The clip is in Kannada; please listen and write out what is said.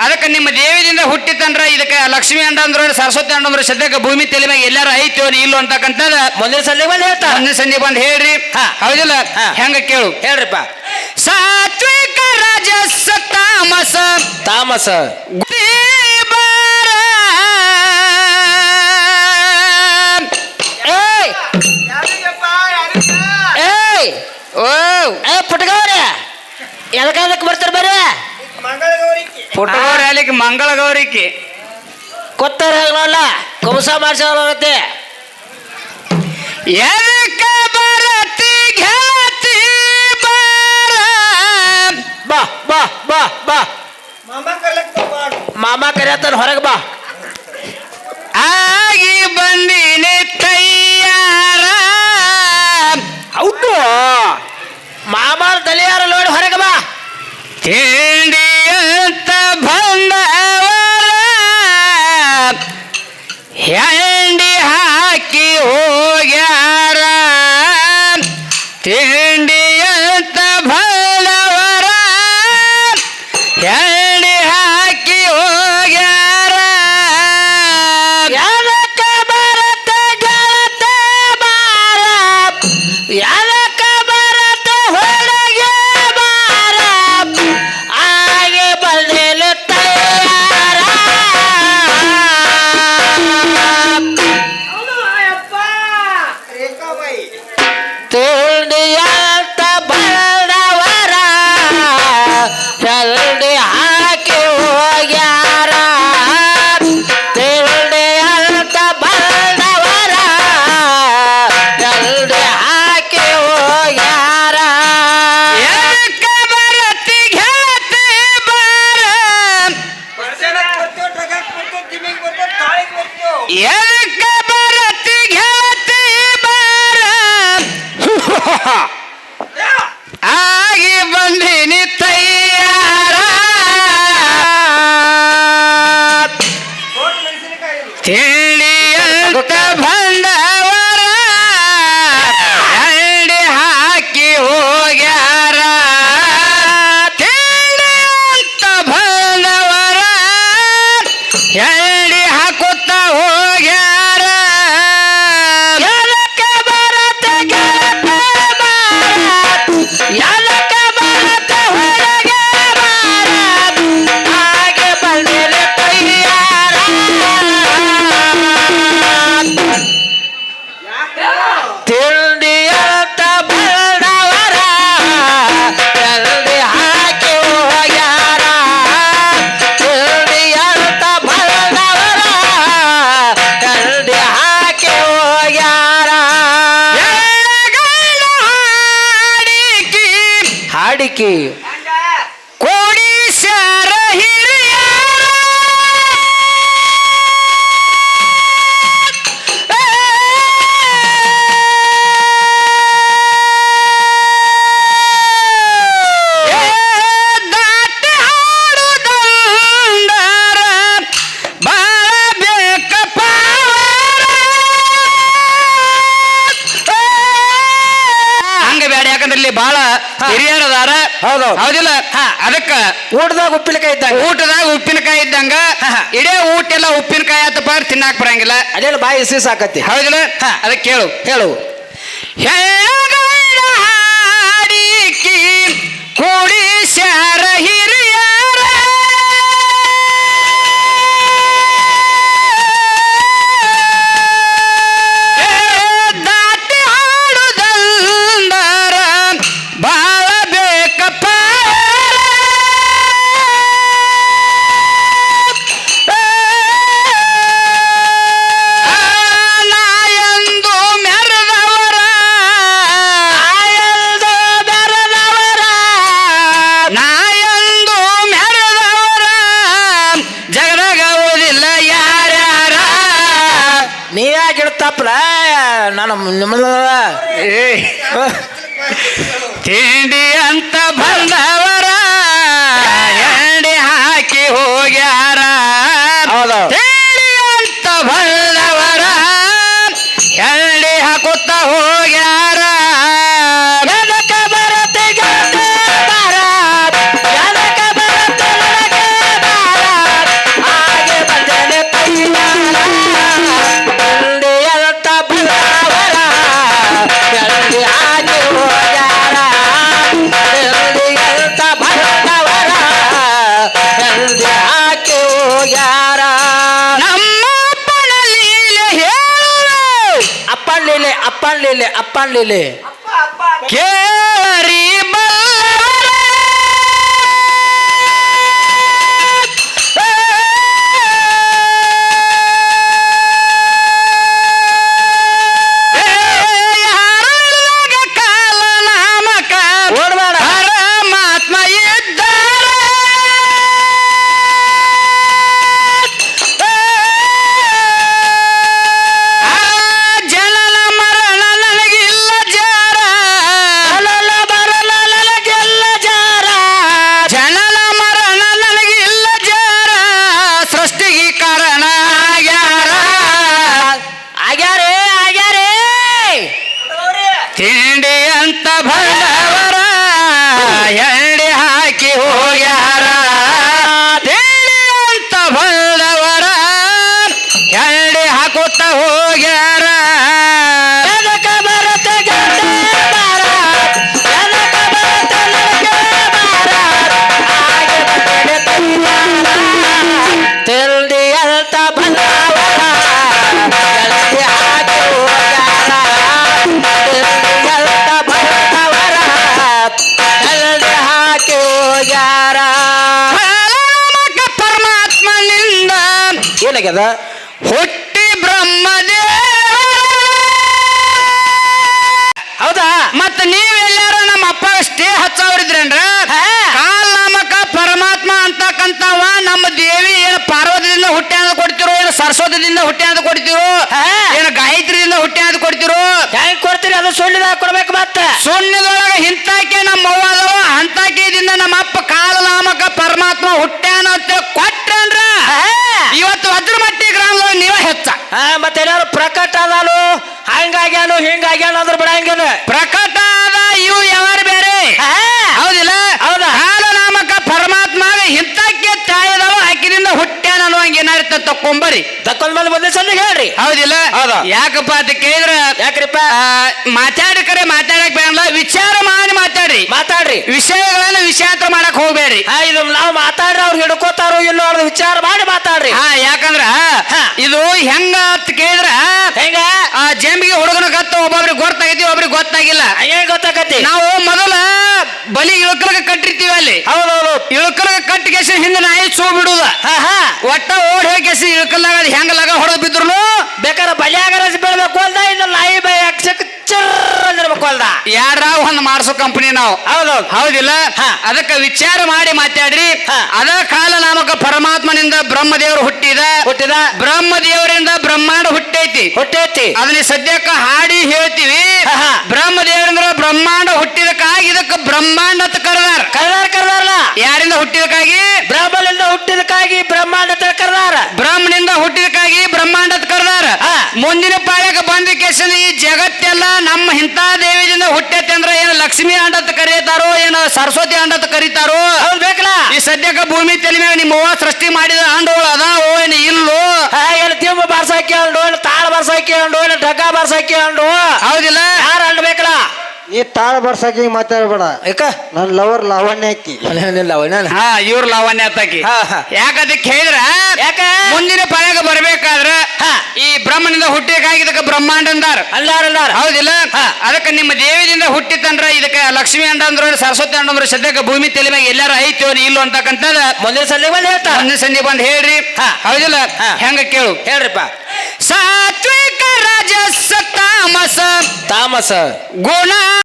ಅದಕ್ಕೆ ನಿಮ್ಮ ದೇವಿದಿಂದ ಹುಟ್ಟಿತಂದ್ರ ಇದಕ್ಕೆ ಲಕ್ಷ್ಮಿ ಅಂಡ ಅಂದ್ರು ಸರಸ್ವತಿ ಅಂಡ ಅಂದ್ರು ಸದ್ಯಕ್ಕೆ ಭೂಮಿ ತಲೆ ಮ್ಯಾಗ ಎಲ್ಲಾರ ಐತೋ ಇಲ್ಲೋ ಅಂತಕ್ಕಂಥದ್ದು ಮುಂದಿನ ಸಲ ಬಂದು ಹೇಳ್ತಾ. ಒಂದೇ ಸಂಜೆ ಬಂದು ಹೇಳ್ರಿ. ಹಾ. ಹೌದಿಲ್ಲ? ಹಾ. ಹೆಂಗ ಕೇಳು. ಹೇಳ್ರಿಪ್ಪ. ಸಾತ್ವಿಕ ರಾಜಸ ತಾಮಸ. ತಾಮಸ. ಅಲ್ಲಿಗೆ ಮಂಗಳ ಗೌರಿಕೆ. ಕೊತ್ತಾರ ಹೇಳಲ್ಲ ಕುಂಸ ಮಾಡ್ಸೋತ್ತೆ ಎದಕ್ಕ ಬರತಿ ಘಾತಿ ಬಾರ? ಬಾ ಬಾ ಬಾ ಬಾ. ಮಾಮ ಕರಿಯತ್ತಾನ ಹೊರಗೆ ಬಾ. ಆಗಿ ಬಂದಿನಿ ತಯ್ಯಾರ ಹೌದು. ಮಾಮಾರ ತಲೆಯಾರ ನೋಡಿ ಹೊರಗೆ ಬಾ. ತಿಂಡಿ ಎದಕ್ಕ ಹೌದೌದು. ಹೌದಿಲ್ಲ? ಅದಕ್ಕ ಊಟದಾಗ ಉಪ್ಪಿನಕಾಯಿ ಇದ್ದಂಗ. ಊಟದಾಗ ಉಪ್ಪಿನಕಾಯಿ ಇದ್ದಂಗ ಇಡೇ ಊಟ ಎಲ್ಲ ಉಪ್ಪಿನಕಾಯಿ ಆತಪ್ಪ ಬಾರ್ ತಿನ್ನಾಕ್ ಬರಂಗಿಲ್ಲ. ಅದೇ ಬಾಯಿ ಹಸಿ ಸಾಕತಿ ಹೌದಿಲ್ಲ? ಅದಕ್ಕೆ ಕೇಳು. ಹೇಳು. ಕೂಡಿ ಹಾಡಿಕಿ ಹಿರಿಯ ಯಾಕೆ ಇಡ್ತಪ್ಪಲ ನಾನು ಏ. ತಿಂಡಿ ಅಂತ ಬಂದವರ ಅನ್ಲಿಲ್ಲ ಅಪ್ಪ ಏನಾಗ್ಯದ ಹುಟ್ಟಿ ಬ್ರಹ್ಮದೇವ ಹೌದಾ. ಮತ್ತ ನೀವೆಲ್ಲಾರ ನಮ್ಮ ಅಪ್ಪ ಸ್ಟೇ ಹಚ್ಚವ್ರಿದ್ರೇನ್ರ ಕಾಲಾಮಕ ಕಾಲ್ ನಾಮಕ ಪರಮಾತ್ಮ ಅಂತಕ್ಕಂಥವ ನಮ್ಮ ದೇವಿ ಏನು ಪಾರ್ವತಿಯಿಂದ ಹುಟ್ಟಿ ಅಂತ ಕೊಡ್ತಿರೋ ಏನು ಸರಸ್ವತಿದಿಂದ ಹುಟ್ಟಿ ಅಂತ ಕೊಡ್ತಿರೋ ಏನ ಗಾಯತ್ರಿಯಿಂದ ಹುಟ್ಟಿ ಅಂತ ಕೊಡ್ತಿರೋ ಹೆಂಗ್ ಕೊಡ್ತೀರಿ? ಅದು ಸುಳ್ಳಿದ ಕೊಡ್ಬೇಕು ಮತ್ತೆ. ಸುಣ್ಣದೊಳಗ ಹಿಂತಾಕೆ ನಮ್ಮ ಅವ್ವ ಅಂತಾಕಿದಿಂದ ನಮ್ಮ ಅಪ್ಪ ಕಾಲ ನಾಮಕ ಪರಮಾತ್ಮ ಹುಟ್ಟ್ಯಾನ ಮತ್ತೆ ಪ್ರಕಟ ಅದಾನು ಹಂಗಾಗ್ಯಾನು ಹಿಂಗಾಗ್ಯಾನು ಅಂದ್ರೆ ಬಿಡಂಗಿಲ್ಲ ಪ್ರಕಟ ಅದ ಇವು ಯಾವಾರು ಬೇರೆ? ಹೌದಿಲ್ಲ? ಹೌದ? ಹಾಲ ನಾಮಕ ಪರಮಾತ್ಮ ಇಂತಕ್ಕೆ ತಾಯದವ ಆಕಿನಿಂದ ಹುಟ್ಟ್ಯಾನ ಅನ್ನುವಂಗ ಏನಾರಿತ ತಕ್ಕೊಂಬರಿ. ತಕ್ಕೊಂಡ್ ಮೇಲೆ ಮುಂದೆ ಸಲ ಹೇಳ್ರಿ. ಹೌದಿಲ್ಲ? ಹೌದಾ? ಯಾಕಪ್ಪ ಅಂತ ಕೇಳಿದ್ರ ಯಾಕ್ರಿಪ್ಪ? ಮಾತಾಡಿ ಕರೆ ಮಾತಾಡಕ್ ಬೇಡ ವಿಚಾರ ಮಾಡಿ ಮಾತಾಡ್ರಿ ವಿಷಯಗಳನ್ನ ವಿಷಯಾಂತರ ಮಾಡಕ್ ಹೋಗ್ಬೇಡ್ರಿ. ಹಾ ಇದು ನಾವು ಮಾತಾಡ್ರಿ ಅವ್ರು ಹಿಡ್ಕೋತಾರೋ ಇಲ್ಲೋ ಅವ್ರ ವಿಚಾರ ಮಾಡಿ ಮಾತಾಡ್ರಿ. ಹಾ ಯಾಕಂದ್ರ. ಇದು ಹೆಂಗ ಅಂತ ಕೇಳಿದ್ರ ಹೆಂಗ? ಆ ಜಂಬಿಗೆ ಹುಡುಗನ ಗತ್ತ ಒಬ್ಬೊಬ್ರಿಗೆ ಗೊತ್ತಾಗೈತಿ ಒಬ್ರಿಗೆ ಗೊತ್ತಾಗಿಲ್ಲ. ಅಯ್ಯೋ ಗೊತ್ತಾಕತಿ ನಾವು ಮೊದಲ ಬಲಿ ಇಳಕಲಗ ಕಟ್ಟಿರ್ತೀವಿ ಅಲ್ಲಿ. ಹೌದೌದು. ಇಳಕಲಗ ಕಟ್ಟಿ ಕೆಸಿ ಹಿಂದೆ ನಾಯಿ ಸೋ ಬಿಡುದ ಹಾ ಹಾ. ಒಟ್ಟ ಓಡಿ ಹೋಗಿ ಕೆಸಿ ಇಳಕಲ್ಲಾಗ ಅದು ಹೆಂಗ ಲಗ ಹೊಡೆದ್ ಬಿದ್ರು ಬೇಕಾದ್ರೆ ಬಲಿಯಾಗರ ಬೀಳ್ಬೇಕು ಅಲ್ದ ಇಲ್ಲ ನಾಯಿ ಬೈ ಅಕ್ಷಕ್ ಚರ್ ಅಂದಿರ್ಬೇಕು ಅಲ್ದ? ಯಾರ ಒಂದ್ ಮಾಡ್ಸೋ ಕಂಪನಿ ನಾವು. ಹೌದು ಹೌದಿಲ್ಲ? ಹಾ. ಅದಕ್ಕೆ ವಿಚಾರ ಮಾಡಿ ಮಾತಾಡ್ರಿ. ಅದ ಕಾಲ ನಾಮಕ ಪರಮಾತ್ಮನಿಂದ ಬ್ರಹ್ಮದೇವರು ಹುಟ್ಟಿದ. ಹುಟ್ಟಿದ. ಬ್ರಹ್ಮದೇವರಿಂದ ಬ್ರಹ್ಮಾಂಡ ಹುಟ್ಟೈತಿ. ಹುಟ್ಟೈತಿ. ಅದನ್ನ ಸದ್ಯಕ್ಕ ಹಾಡಿ ಹೇಳ್ತೀವಿ. ಬ್ರಹ್ಮ ದೇವರಿಂದ ಬ್ರಹ್ಮದೇವರಿಂದ ಬ್ರಹ್ಮಾಂಡ ಹುಟ್ಟಿದಕ್ಕಾಗಿ ಇದಕ್ಕೆ ಬ್ರಹ್ಮಾಂಡ ಅಂತ ಕರೆದಾರ. ಕರೆದಾರ ಕರೆದಾರಲ್ಲ ಯಾರಿಂದ ಹುಟ್ಟಿದಕ್ಕಾಗಿ? ಬ್ರಹ್ಮನಿಂದ ಹುಟ್ಟಿದಕ್ಕಾಗಿ ಬ್ರಹ್ಮಾಂಡ ಅಂತ ಕರ್ದಾರ ಬ್ರಹ್ಮನಿಂದ ಹುಟ್ಟಿದಕ್ಕಾಗಿ ಬ್ರಹ್ಮಾಂಡ ಅಂತ ಕರೆದಾರ ಹಾ. ಮುಂದಿನ ಪಾಳ್ಯಕ್ಕೆ ಬಂದ ಕೇಸನ ಈ ಜಗತ್ತೆಲ್ಲ ನಮ್ಮ ಇಂಥ ದೇವಿದಿಂದ ಹುಟ್ಟೈತೆ ಅಂದ್ರೆ ಏನು ಲಕ್ಷ್ಮಿ ಅಂಡ ಅಂತ ಕರೀತಾರೋ ಏನು ಸರಸ್ವತಿ ಅಂಡ ಅಂತ ಕರೀತಾರೋ ಬೇಕಲ್ಲ? ಈ ಸದ್ಯಕ್ಕೆ ಭೂಮಿ ತಲೆ ಮ್ಯಾಗ ನಿಮ್ಮ ಸೃಷ್ಟಿ ಮಾಡಿದ ಅಂಡೋಳು ಅದಾವೋ ಏನು ಇಲ್ಲೋ? ಏನು ತಿಂಬ ಬಾರ್ಸಾಕಿ ಅಂಡು ಏನು ತಾಳ ಬಾರ್ಸಾಕಿ ಅಂಡು ಏನು ಡಗ್ಗ ಬಾರ್ಸಾಕಿ ಅಂಡು ಹೌದಿಲ್ಲ? ನೀ ತಾಳ ಬರ್ಸಕ್ಕೆ ಮಾತಾಡ್ಬೇಡ. ಯಾಕ? ನನ್ ಲವರ್ ಲಾವಣ್ಯ ಐತಿ ಲಾವಣ್ಯ ಅವನ ಹಾ ಇವ್ರ ಲಾವಣ್ಯ ಅತ್ತಾಕಿ ಯಾಕ ಅದಕ್ಕೆ ಯಾಕದಕ್ಕೆ ಹೇಳಿದ್ರ? ಯಾಕ? ಮುಂದಿನ ಪಾಳ್ಯಾಗ ಬರ್ಬೇಕಾದ್ರ ಹಾ. ಈ ಬ್ರಹ್ಮನಿಂದ ಹುಟ್ಟಿಕಾಗಿ ಇದಕ್ಕೆ ಬ್ರಹ್ಮಾಂಡ ಅಂದಾರ. ಅಲ್ಲಾರ ಅಲ್ಲಾರ ಹೌದಿಲ್ಲ? ಹಾ. ಅದಕ್ಕೆ ನಿಮ್ಮ ದೇವಿದಿಂದ ಹುಟ್ಟಿತಂದ್ರ ಇದಕ್ಕೆ ಲಕ್ಷ್ಮಿ ಅಂಡ ಅಂದ್ರು ಸರಸ್ವತಿ ಅಂಡ ಅಂದ್ರು ಸದ್ಯಕ್ಕೆ ಭೂಮಿ ತಲೆ ಮ್ಯಾಗ ಎಲ್ಲಾರು ಐತೋ ಇಲ್ಲೋ ಅಂತಕ್ಕಂಥದ ಮುಂದಿನ ಸಲ ಬಂದು ಹೇಳ್ತಾರ. ಮುಂದಿನ ಸಂಜೆ ಬಂದು ಹೇಳ್ರಿ. ಹಾ. ಹೌದಿಲ್ಲ? ಹಾ. ಹೆಂಗ ಕೇಳು. ಹೇಳ್ರಿಪ್ಪ. ಸಾತ್ವಿಕ ರಾಜಸ ತಾಮಸ ತಾಮಸ. ಗುಣ